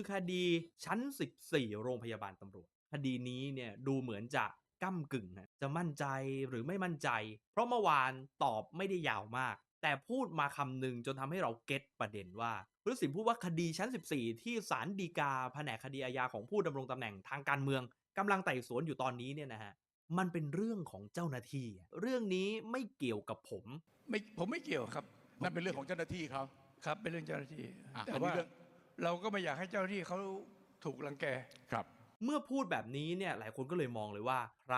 คือคดีชั้น 14 โรงพยาบาลตำรวจ คดีนี้เนี่ยดูเหมือนจะก้ากึ่งนะจะมั่นใจหรือไม่มั่นใจ เพราะเมื่อวานตอบไม่ได้ยาวมาก แต่พูดมาคำหนึ่งจนทำให้เราเก็ตประเด็นว่าผู้ตัดสินพูดว่าคดีชั้น 14 ที่ศาลฎีกาแผนกคดีอาญาของผู้ดำรงตำแหน่งทางการเมืองกำลังไต่สวนอยู่ตอนนี้เนี่ยนะฮะมันเป็นเรื่องของเจ้าหน้าที่อะเรื่องนี้ไม่เกี่ยวกับผม ไม่ผมไม่เกี่ยวครับนั่นเป็นเรื่องของเจ้าหน้าที่เขาครับ เป็นเรื่องเจ้าหน้าที่อะแต่อันนี้ว่า เรื่องเราก็ไม่อยากให้เจ้าหน้าที่เขาถูกรังแกครับ เมื่อพูดแบบนี้เนี่ยหลายคนก็เลยมองเลยว่าใคร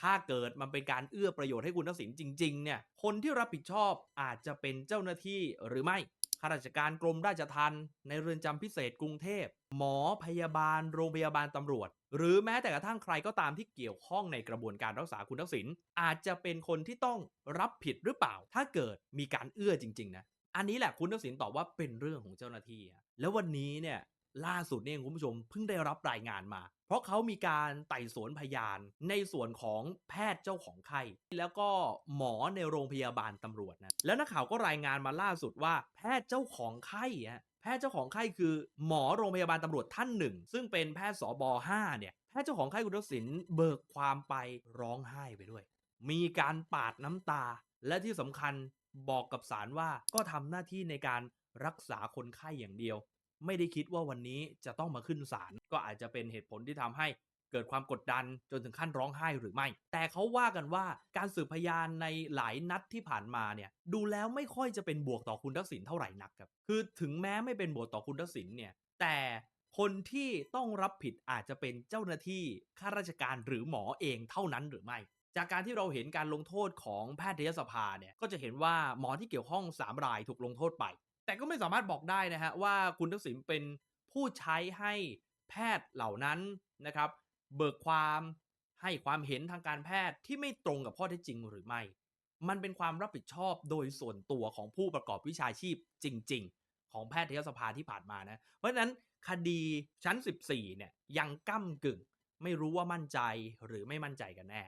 ถ้าเกิดมันเป็นการเอื้อประโยชน์ให้คุณทักษิณจริงๆเนี่ยคนที่รับผิดชอบอาจจะเป็นเจ้าหน้าที่หรือไม่ข้าราชการกรมราชทัณฑ์ในเรือนจำพิเศษกรุงเทพ หมอพยาบาล โรงพยาบาลตำรวจ หรือแม้แต่กระทั่งใครก็ตามที่เกี่ยวข้องในกระบวนการรักษาคุณทักษิณอาจจะเป็นคนที่ต้องรับผิดหรือเปล่า ถ้าเกิดมีการเอื้อจริง ๆ นะ อันนี้แหละคุณทักษิณตอบว่าเป็นเรื่องของเจ้าหน้าที่ แล้ววันนี้เนี่ยล่าสุดเนี่ยคุณผู้ชมเพิ่งได้รับรายงานมา เพราะเขามีการไต่สวนพยานในส่วนของแพทย์เจ้าของไข้แล้วก็หมอในโรงพยาบาลตำรวจนะแล้วนักข่าวก็รายงานมาล่าสุดว่า แพทย์เจ้าของไข้ฮะแพทย์เจ้าของไข้คือ หมอโรงพยาบาลตำรวจท่านหนึ่ง ซึ่งเป็นแพทย์สบ5เนี่ยแพทย์เจ้าของไข้คุณทักษิณเบิกความไปร้องไห้ไปด้วย มีการปาดน้ำตา และที่สำคัญบอกกับศาลว่าก็ทำหน้าที่ในการรักษาคนไข้อย่างเดียว ไม่ได้คิดว่าวันนี้จะต้องมาขึ้นศาลก็อาจจะเป็นเหตุผลที่ทำให้เกิดความกดดันจนถึงขั้นร้องไห้หรือไม่ แต่เขาว่ากันว่าการสืบพยานในหลายนัดที่ผ่านมาเนี่ยดูแล้วไม่ค่อยจะเป็นบวกต่อคุณทักษิณเท่าไหร่นักครับ คือถึงแม้ไม่เป็นบวกต่อคุณทักษิณเนี่ยแต่คนที่ต้องรับผิดอาจจะเป็นเจ้าหน้าที่ข้าราชการหรือหมอเองเท่านั้นหรือไม่ จากการที่เราเห็นการลงโทษของแพทยสภาเนี่ยก็จะเห็นว่าหมอที่เกี่ยวข้อง 3 รายถูกลงโทษไป แต่ก็ไม่สามารถบอกได้นะฮะว่าคุณทักษิณเป็นผู้ใช้ให้แพทย์เหล่านั้นนะครับ เบิกความให้ความเห็นทางการแพทย์ที่ไม่ตรงกับข้อเท็จจริงหรือไม่ มันเป็นความรับผิดชอบโดยส่วนตัวของผู้ประกอบวิชาชีพจริง ๆ ของแพทยสภาที่ผ่านมานะ เพราะฉะนั้นคดีชั้น 14เนี่ยยังก้ากึ่ง ไม่รู้ว่ามั่นใจหรือไม่มั่นใจกันแน่